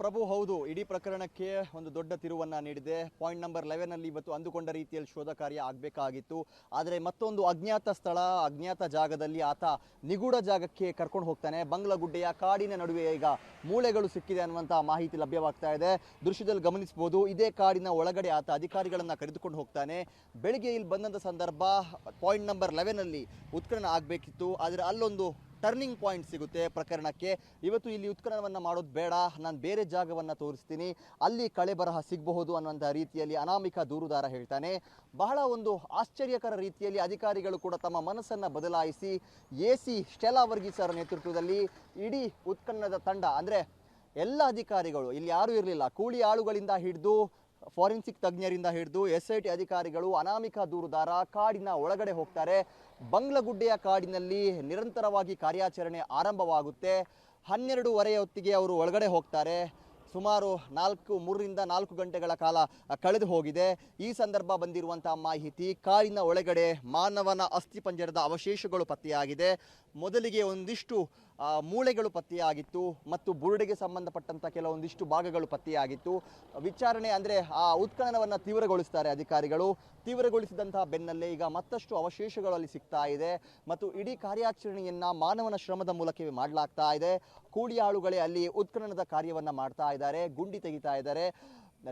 ಪ್ರಭು, ಹೌದು, ಇಡೀ ಪ್ರಕರಣಕ್ಕೆ ಒಂದು ದೊಡ್ಡ ತಿರುವನ್ನ ನೀಡಿದೆ. ಪಾಯಿಂಟ್ ನಂಬರ್ ಲೆವೆನಲ್ಲಿ ಇವತ್ತು ಅಂದುಕೊಂಡ ರೀತಿಯಲ್ಲಿ ಶೋಧ ಕಾರ್ಯ ಆಗಬೇಕಾಗಿತ್ತು. ಆದರೆ ಮತ್ತೊಂದು ಅಜ್ಞಾತ ಸ್ಥಳ, ಅಜ್ಞಾತ ಜಾಗದಲ್ಲಿ ಆತ ನಿಗೂಢ ಜಾಗಕ್ಕೆ ಕರ್ಕೊಂಡು ಹೋಗ್ತಾನೆ. ಬಂಗ್ಲಗುಡ್ಡೆಯ ಕಾಡಿನ ನಡುವೆ ಈಗ ಮೂಳೆಗಳು ಸಿಕ್ಕಿದೆ ಅನ್ನುವಂಥ ಮಾಹಿತಿ ಲಭ್ಯವಾಗ್ತಾ ಇದೆ. ದೃಶ್ಯದಲ್ಲಿ ಗಮನಿಸಬಹುದು, ಇದೇ ಕಾಡಿನ ಒಳಗಡೆ ಆತ ಅಧಿಕಾರಿಗಳನ್ನು ಕರೆದುಕೊಂಡು ಹೋಗ್ತಾನೆ. ಬೆಳಿಗ್ಗೆ ಇಲ್ಲಿ ಬಂದಂಥ ಸಂದರ್ಭ ಪಾಯಿಂಟ್ ನಂಬರ್ ಲೆವೆನಲ್ಲಿ ಉತ್ಖನನ ಆಗಬೇಕಿತ್ತು. ಆದರೆ ಅಲ್ಲೊಂದು ಟರ್ನಿಂಗ್ ಪಾಯಿಂಟ್ ಸಿಗುತ್ತೆ ಪ್ರಕರಣಕ್ಕೆ. ಇವತ್ತು ಇಲ್ಲಿ ಉತ್ಖನನವನ್ನು ಮಾಡೋದು ಬೇಡ. ನಾನು ಬೇರೆ ಜಾಗವನ್ನು ತೋರಿಸ್ತೀನಿ. ಅಲ್ಲಿ ಕಳೆ ಬರಹ ಸಿಗಬಹುದು ಅನ್ನುವಂಥ ರೀತಿಯಲ್ಲಿ ಅನಾಮಿಕ ದೂರುದಾರ ಹೇಳ್ತಾನೆ. ಬಹಳ ಒಂದು ಆಶ್ಚರ್ಯಕರ ರೀತಿಯಲ್ಲಿ ಅಧಿಕಾರಿಗಳು ಕೂಡ ತಮ್ಮ ಮನಸ್ಸನ್ನು ಬದಲಾಯಿಸಿ ಎ ಸಿ ಸ್ಟೆಲಾ ವರ್ಗೀಸರ ನೇತೃತ್ವದಲ್ಲಿ ಇಡೀ ಉತ್ಖನನದ ತಂಡ, ಅಂದರೆ ಎಲ್ಲ ಅಧಿಕಾರಿಗಳು, ಇಲ್ಲಿ ಯಾರೂ ಇರಲಿಲ್ಲ, ಕೂಲಿ ಆಳುಗಳಿಂದ ಹಿಡಿದು ಫಾರೆನ್ಸಿಕ್ ತಜ್ಞರಿಂದ ಹಿಡಿದು ಎಸ್ ಐ ಟಿ ಅಧಿಕಾರಿಗಳು ಅನಾಮಿಕ ದೂರುದಾರ ಕಾಡಿನ ಒಳಗಡೆ ಹೋಗ್ತಾರೆ. ಬಂಗ್ಲಗುಡ್ಡೆಯ ಕಾಡಿನಲ್ಲಿ ನಿರಂತರವಾಗಿ ಕಾರ್ಯಾಚರಣೆ ಆರಂಭವಾಗುತ್ತೆ. ಹನ್ನೆರಡೂವರೆಯ ಹೊತ್ತಿಗೆ ಅವರು ಒಳಗಡೆ ಹೋಗ್ತಾರೆ. ಸುಮಾರು ನಾಲ್ಕು, ಮೂರರಿಂದ ನಾಲ್ಕು ಗಂಟೆಗಳ ಕಾಲ ಕಳೆದು ಹೋಗಿದೆ. ಈ ಸಂದರ್ಭ ಬಂದಿರುವಂತಹ ಮಾಹಿತಿ ಕಾಡಿನ ಒಳಗಡೆ ಮಾನವನ ಅಸ್ಥಿಪಂಜರದ ಅವಶೇಷಗಳು ಪತ್ತೆಯಾಗಿದೆ. ಮೊದಲಿಗೆ ಒಂದಿಷ್ಟು ಮೂಳೆಗಳು ಪತ್ತೆಯಾಗಿತ್ತು ಮತ್ತು ಬುರುಡೆಗೆ ಸಂಬಂಧಪಟ್ಟಂಥ ಕೆಲವೊಂದಿಷ್ಟು ಭಾಗಗಳು ಪತ್ತೆಯಾಗಿತ್ತು. ವಿಚಾರಣೆ ಅಂದರೆ ಆ ಉತ್ಖನನವನ್ನು ತೀವ್ರಗೊಳಿಸ್ತಾರೆ ಅಧಿಕಾರಿಗಳು. ತೀವ್ರಗೊಳಿಸಿದಂತಹ ಬೆನ್ನಲ್ಲೇ ಈಗ ಮತ್ತಷ್ಟು ಅವಶೇಷಗಳು ಅಲ್ಲಿ ಸಿಗ್ತಾ ಇದೆ ಮತ್ತು ಇಡೀ ಕಾರ್ಯಾಚರಣೆಯನ್ನು ಮಾನವನ ಶ್ರಮದ ಮೂಲಕವೇ ಮಾಡಲಾಗ್ತಾ ಇದೆ. ಕೂಲಿಯಾಳುಗಳೇ ಅಲ್ಲಿ ಉತ್ಖನನದ ಕಾರ್ಯವನ್ನು ಮಾಡ್ತಾ ಇದ್ದಾರೆ, ಗುಂಡಿ ತೆಗಿತಾ ಇದ್ದಾರೆ.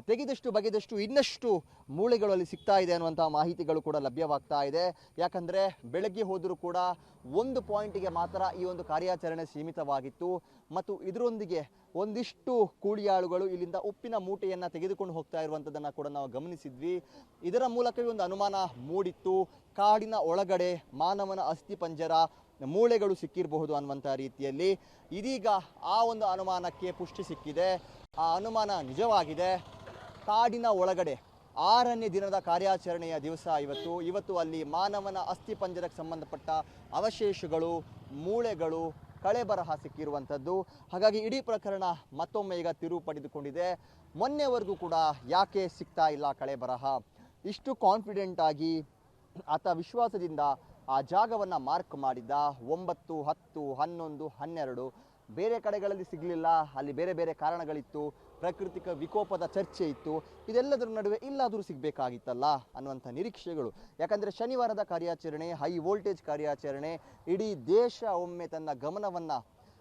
ತೆಗೆದಷ್ಟು ಬಗೆದಷ್ಟು ಇನ್ನಷ್ಟು ಮೂಳೆಗಳು ಅಲ್ಲಿ ಸಿಗ್ತಾ ಇದೆ ಅನ್ನುವಂಥ ಮಾಹಿತಿಗಳು ಕೂಡ ಲಭ್ಯವಾಗ್ತಾ ಇದೆ. ಯಾಕಂದರೆ ಬೆಳಗ್ಗೆ ಹೋದರೂ ಕೂಡ ಒಂದು ಪಾಯಿಂಟಿಗೆ ಮಾತ್ರ ಈ ಒಂದು ಕಾರ್ಯಾಚರಣೆ ಸೀಮಿತವಾಗಿತ್ತು. ಮತ್ತು ಇದರೊಂದಿಗೆ ಒಂದಿಷ್ಟು ಕೂಳಿಯಾಳುಗಳು ಇಲ್ಲಿಂದ ಉಪ್ಪಿನ ಮೂಟೆಯನ್ನು ತೆಗೆದುಕೊಂಡು ಹೋಗ್ತಾ ಇರುವಂಥದ್ದನ್ನು ಕೂಡ ನಾವು ಗಮನಿಸಿದ್ವಿ. ಇದರ ಮೂಲಕವೇ ಒಂದು ಅನುಮಾನ ಮೂಡಿತ್ತು. ಕಾಡಿನ ಒಳಗಡೆ ಮಾನವನ ಅಸ್ಥಿಪಂಜರ ಮೂಳೆಗಳು ಸಿಕ್ಕಿರಬಹುದು ಅನ್ನುವಂಥ ರೀತಿಯಲ್ಲಿ. ಇದೀಗ ಆ ಒಂದು ಅನುಮಾನಕ್ಕೆ ಪುಷ್ಟಿ ಸಿಕ್ಕಿದೆ. ಆ ಅನುಮಾನ ನಿಜವಾಗಿದೆ. ಕಾಡಿನ ಒಳಗಡೆ ಆರನೇ ದಿನದ ಕಾರ್ಯಾಚರಣೆಯ ದಿವಸ ಇವತ್ತು. ಇವತ್ತು ಅಲ್ಲಿ ಮಾನವನ ಅಸ್ಥಿಪಂಜರಕ್ಕೆ ಸಂಬಂಧಪಟ್ಟ ಅವಶೇಷಗಳು, ಮೂಳೆಗಳು, ಕಳೆ ಬರಹ ಸಿಕ್ಕಿರುವಂಥದ್ದು. ಹಾಗಾಗಿ ಇಡೀ ಪ್ರಕರಣ ಮತ್ತೊಮ್ಮೆ ಈಗ ತಿರುವು ಪಡೆದುಕೊಂಡಿದೆ. ಮೊನ್ನೆವರೆಗೂ ಕೂಡ ಯಾಕೆ ಸಿಗ್ತಾ ಇಲ್ಲ ಕಳೆ ಬರಹ? ಇಷ್ಟು ಕಾನ್ಫಿಡೆಂಟ್ ಆಗಿ ಆತ ವಿಶ್ವಾಸದಿಂದ ಆ ಜಾಗವನ್ನು ಮಾರ್ಕ್ ಮಾಡಿದ್ದ. ಒಂಬತ್ತು, ಹತ್ತು, ಹನ್ನೊಂದು, ಹನ್ನೆರಡು ಬೇರೆ ಕಡೆಗಳಲ್ಲಿ ಸಿಗಲಿಲ್ಲ. ಅಲ್ಲಿ ಬೇರೆ ಬೇರೆ ಕಾರಣಗಳಿತ್ತು. ಪ್ರಾಕೃತಿಕ ವಿಕೋಪದ ಚರ್ಚೆ ಇತ್ತು. ಇದೆಲ್ಲದರ ನಡುವೆ ಇಲ್ಲಾದರೂ ಸಿಗಬೇಕಾಗಿತ್ತಲ್ಲ ಅನ್ನುವಂಥ ನಿರೀಕ್ಷೆಗಳು. ಯಾಕಂದರೆ ಶನಿವಾರದ ಕಾರ್ಯಾಚರಣೆ ಹೈ ವೋಲ್ಟೇಜ್ ಕಾರ್ಯಾಚರಣೆ, ಇಡೀ ದೇಶ ಒಮ್ಮೆ ತನ್ನ ಗಮನವನ್ನು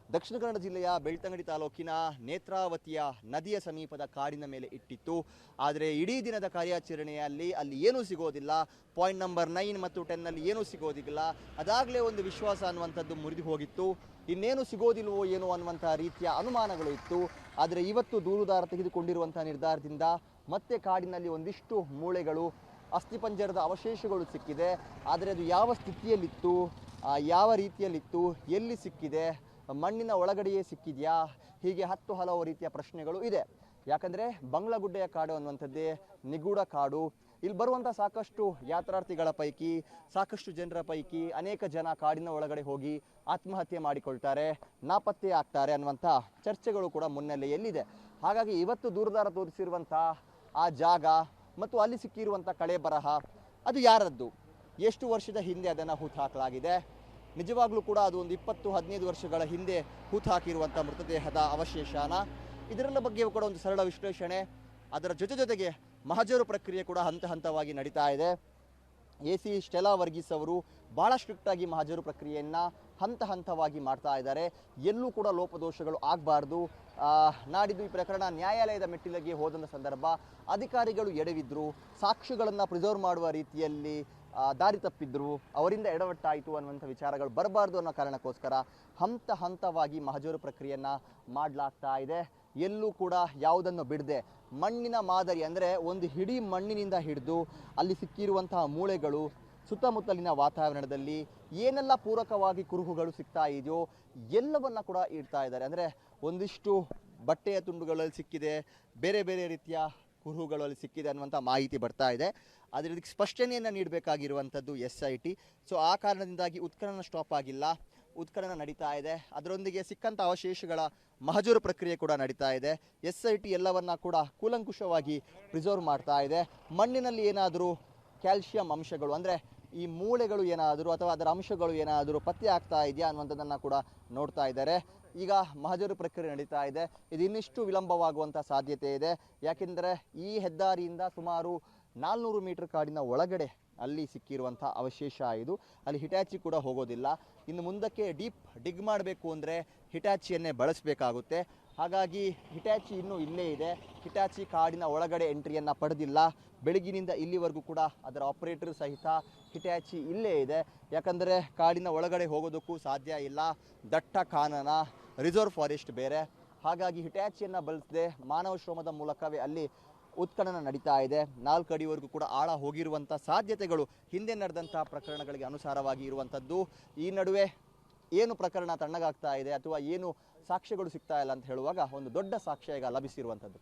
ದಕ್ಷಿಣ ಕನ್ನಡ ಜಿಲ್ಲೆಯ ಬೆಳ್ತಂಗಡಿ ತಾಲೂಕಿನ ನೇತ್ರಾವತಿಯ ನದಿಯ ಸಮೀಪದ ಕಾಡಿನ ಮೇಲೆ ಇಟ್ಟಿತ್ತು. ಆದರೆ ಇಡೀ ದಿನದ ಕಾರ್ಯಾಚರಣೆಯಲ್ಲಿ ಅಲ್ಲಿ ಏನೂ ಸಿಗೋದಿಲ್ಲ. ಪಾಯಿಂಟ್ ನಂಬರ್ ನೈನ್ ಮತ್ತು ಟೆನ್ನಲ್ಲಿ ಏನೂ ಸಿಗೋದಿಲ್ಲ. ಅದಾಗಲೇ ಒಂದು ವಿಶ್ವಾಸ ಅನ್ನುವಂಥದ್ದು ಮುರಿದು ಹೋಗಿತ್ತು. ಇನ್ನೇನು ಸಿಗೋದಿಲ್ವೋ ಏನೋ ಅನ್ನುವಂಥ ರೀತಿಯ ಅನುಮಾನಗಳು ಇತ್ತು. ಆದರೆ ಇವತ್ತು ದೂರುದಾರ ತೆಗೆದುಕೊಂಡಿರುವಂಥ ನಿರ್ಧಾರದಿಂದ ಮತ್ತೆ ಕಾಡಿನಲ್ಲಿ ಒಂದಿಷ್ಟು ಮೂಳೆಗಳು ಅಸ್ಥಿಪಂಜರದ ಅವಶೇಷಗಳು ಸಿಕ್ಕಿದೆ. ಆದರೆ ಅದು ಯಾವ ಸ್ಥಿತಿಯಲ್ಲಿತ್ತು? ಯಾವ ರೀತಿಯಲ್ಲಿತ್ತು? ಎಲ್ಲಿ ಸಿಕ್ಕಿದೆ? ಮಣ್ಣಿನ ಒಳಗಡೆಯೇ ಸಿಕ್ಕಿದೆಯಾ? ಹೀಗೆ ಹತ್ತು ಹಲವು ರೀತಿಯ ಪ್ರಶ್ನೆಗಳು ಇದೆ. ಯಾಕಂದರೆ ಬಂಗ್ಲಗುಡ್ಡೆಯ ಕಾಡು ಅನ್ನುವಂಥದ್ದೇ ನಿಗೂಢ ಕಾಡು. ಇಲ್ಲಿ ಬರುವಂಥ ಸಾಕಷ್ಟು ಯಾತ್ರಾರ್ಥಿಗಳ ಪೈಕಿ, ಸಾಕಷ್ಟು ಜನರ ಪೈಕಿ ಅನೇಕ ಜನ ಕಾಡಿನ ಒಳಗಡೆ ಹೋಗಿ ಆತ್ಮಹತ್ಯೆ ಮಾಡಿಕೊಳ್ತಾರೆ, ನಾಪತ್ತೆ ಆಗ್ತಾರೆ ಅನ್ನುವಂಥ ಚರ್ಚೆಗಳು ಕೂಡ ಮುನ್ನೆಲೆಯಲ್ಲಿದೆ ಹಾಗಾಗಿ ಇವತ್ತು ದೂರದಾರ ತೋರಿಸಿರುವಂಥ ಆ ಜಾಗ ಮತ್ತು ಅಲ್ಲಿ ಸಿಕ್ಕಿರುವಂಥ ಕಳೆ ಬರಹ, ಅದು ಯಾರದ್ದು? ಎಷ್ಟು ವರ್ಷದ ಹಿಂದೆ ಅದನ್ನು ಹುಟ್ಟು ಹಾಕಲಾಗಿದೆ ನಿಜವಾಗ್ಲೂ ಕೂಡ ಅದು ಒಂದು ಇಪ್ಪತ್ತು ಹದಿನೈದು ವರ್ಷಗಳ ಹಿಂದೆ ಹೂತು ಹಾಕಿರುವಂಥ ಮೃತದೇಹದ ಅವಶೇಷನ. ಇದರ ಬಗ್ಗೆಯೂ ಕೂಡ ಒಂದು ಸರಳ ವಿಶ್ಲೇಷಣೆ. ಅದರ ಜೊತೆ ಜೊತೆಗೆ ಮಹಜರು ಪ್ರಕ್ರಿಯೆ ಕೂಡ ಹಂತ ಹಂತವಾಗಿ ನಡೀತಾ ಇದೆ. ಎ ಸಿ ಸ್ಟೆಲಾ ವರ್ಗೀಸ್ ಅವರು ಭಾಳ ಸ್ಟ್ರಿಕ್ಟಾಗಿ ಮಹಜರು ಪ್ರಕ್ರಿಯೆಯನ್ನು ಹಂತ ಹಂತವಾಗಿ ಮಾಡ್ತಾ ಇದ್ದಾರೆ. ಎಲ್ಲೂ ಕೂಡ ಲೋಪದೋಷಗಳು ಆಗಬಾರ್ದು. ನಾಡಿದ್ದು ಈ ಪ್ರಕರಣ ನ್ಯಾಯಾಲಯದ ಮೆಟ್ಟಿಲಿಗೆ ಹೋದಂಥ ಸಂದರ್ಭ ಅಧಿಕಾರಿಗಳು ಎಡವಿದ್ರು. ಸಾಕ್ಷಿಗಳನ್ನು ಪ್ರಿಸರ್ವ್ ಮಾಡುವ ರೀತಿಯಲ್ಲಿ ದಾರಿ ತಪ್ಪಿದ್ರು, ಅವರಿಂದ ಎಡವಟ್ಟಾಯಿತು ಅನ್ನುವಂಥ ವಿಚಾರಗಳು ಬರಬಾರ್ದು ಅನ್ನೋ ಕಾರಣಕ್ಕೋಸ್ಕರ ಹಂತ ಹಂತವಾಗಿ ಮಹಜೂರು ಪ್ರಕ್ರಿಯೆಯನ್ನು ಮಾಡಲಾಗ್ತಾ ಇದೆ. ಎಲ್ಲೂ ಕೂಡ ಯಾವುದನ್ನು ಬಿಡದೆ, ಮಣ್ಣಿನ ಮಾದರಿ ಅಂದರೆ ಒಂದು ಹಿಡಿ ಮಣ್ಣಿನಿಂದ ಹಿಡಿದು ಅಲ್ಲಿ ಸಿಕ್ಕಿರುವಂತಹ ಮೂಳೆಗಳು, ಸುತ್ತಮುತ್ತಲಿನ ವಾತಾವರಣದಲ್ಲಿ ಏನೆಲ್ಲ ಪೂರಕವಾಗಿ ಕುರುಹುಗಳು ಸಿಗ್ತಾ ಇದೆಯೋ ಎಲ್ಲವನ್ನ ಕೂಡ ಇಡ್ತಾ ಇದ್ದಾರೆ. ಅಂದರೆ ಒಂದಿಷ್ಟು ಬಟ್ಟೆಯ ತುಂಡುಗಳಲ್ಲಿ ಸಿಕ್ಕಿದೆ, ಬೇರೆ ಬೇರೆ ರೀತಿಯ ಕುರುಹುಗಳಲ್ಲಿ ಸಿಕ್ಕಿದೆ ಅನ್ನುವಂಥ ಮಾಹಿತಿ ಬರ್ತಾ ಇದೆ. ಇದಕ್ಕೆ ಸ್ಪಷ್ಟನೆಯನ್ನು ನೀಡಬೇಕಾಗಿರುವಂಥದ್ದು ಎಸ್ ಐ ಟಿ. ಸೊ ಆ ಕಾರಣದಿಂದಾಗಿ ಉತ್ಖನನ ಸ್ಟಾಪ್ ಆಗಿಲ್ಲ. ಉತ್ಖನನ ನಡೀತಾ ಇದೆ. ಅದರೊಂದಿಗೆ ಸಿಕ್ಕಂಥ ಅವಶೇಷಗಳ ಮಹಜೂರು ಪ್ರಕ್ರಿಯೆ ಕೂಡ ನಡೀತಾ ಇದೆ. ಎಸ್ ಐ ಟಿ ಎಲ್ಲವನ್ನ ಕೂಡ ಕೂಲಂಕುಷವಾಗಿ ಪ್ರಿಸರ್ವ್ ಮಾಡ್ತಾ ಇದೆ. ಮಣ್ಣಿನಲ್ಲಿ ಏನಾದರೂ ಕ್ಯಾಲ್ಶಿಯಂ ಅಂಶಗಳು, ಅಂದರೆ ಈ ಮೂಳೆಗಳು ಏನಾದರೂ ಅಥವಾ ಅದರ ಅಂಶಗಳು ಏನಾದರೂ ಪತ್ತೆ ಆಗ್ತಾ ಇದೆಯಾ ಅನ್ನುವಂಥದ್ದನ್ನು ಕೂಡ ನೋಡ್ತಾ ಇದ್ದಾರೆ. ಈಗ ಮಹಜರು ಪ್ರಕ್ರಿಯೆ ನಡೀತಾ ಇದೆ. ಇದು ಇನ್ನಿಷ್ಟು ವಿಳಂಬವಾಗುವಂಥ ಸಾಧ್ಯತೆ ಇದೆ. ಯಾಕೆಂದರೆ ಈ ಹೆದ್ದಾರಿಯಿಂದ ಸುಮಾರು ನಾಲ್ನೂರು ಮೀಟರ್ ಕಾಡಿನ ಒಳಗಡೆ ಅಲ್ಲಿ ಸಿಕ್ಕಿರುವಂಥ ಅವಶೇಷ ಇದು. ಅಲ್ಲಿ ಹಿಟ್ಯಾಚಿ ಕೂಡ ಹೋಗೋದಿಲ್ಲ. ಇನ್ನು ಮುಂದಕ್ಕೆ ಡೀಪ್ ಡಿಗ್ ಮಾಡಬೇಕು ಅಂದರೆ ಹಿಟ್ಯಾಚಿಯನ್ನೇ ಬಳಸಬೇಕಾಗುತ್ತೆ. ಹಾಗಾಗಿ ಹಿಟ್ಯಾಚಿ ಇನ್ನೂ ಇಲ್ಲೇ ಇದೆ. ಹಿಟ್ಯಾಚಿ ಕಾಡಿನ ಒಳಗಡೆ ಎಂಟ್ರಿಯನ್ನು ಪಡೆದಿಲ್ಲ. ಬೆಳಗಿನಿಂದ ಇಲ್ಲಿವರೆಗೂ ಕೂಡ ಅದರ ಆಪರೇಟರ್ ಸಹಿತ ಹಿಟ್ಯಾಚಿ ಇಲ್ಲೇ ಇದೆ. ಯಾಕಂದರೆ ಕಾಡಿನ ಒಳಗಡೆ ಹೋಗೋದಕ್ಕೂ ಸಾಧ್ಯ ಇಲ್ಲ. ದಟ್ಟ ಕಾನನ ರಿಸರ್ವ್ ಫಾರೆಸ್ಟ್ ಬೇರೆ. ಹಾಗಾಗಿ ಹಿಟ್ಯಾಚಿಯನ್ನು ಬಳಸದೆ ಮಾನವ ಶ್ರಮದ ಮೂಲಕವೇ ಅಲ್ಲಿ ಉತ್ಖನನ ನಡೀತಾ ಇದೆ. ನಾಲ್ಕು ಅಡಿವರೆಗೂ ಕೂಡ ಆಳ ಹೋಗಿರುವಂಥ ಸಾಧ್ಯತೆಗಳು ಹಿಂದೆ ನಡೆದಂತಹ ಪ್ರಕರಣಗಳಿಗೆ ಅನುಸಾರವಾಗಿ ಇರುವಂಥದ್ದು ಈ ನಡುವೆ ಏನು ಪ್ರಕರಣ ತಣ್ಣಗಾಗ್ತಾ ಇದೆ ಅಥವಾ ಏನು ಸಾಕ್ಷ್ಯಗಳು ಸಿಗ್ತಾ ಇಲ್ಲ ಅಂತ ಹೇಳುವಾಗ ಒಂದು ದೊಡ್ಡ ಸಾಕ್ಷ್ಯ ಈಗ ಲಭಿಸಿರುವಂಥದ್ದು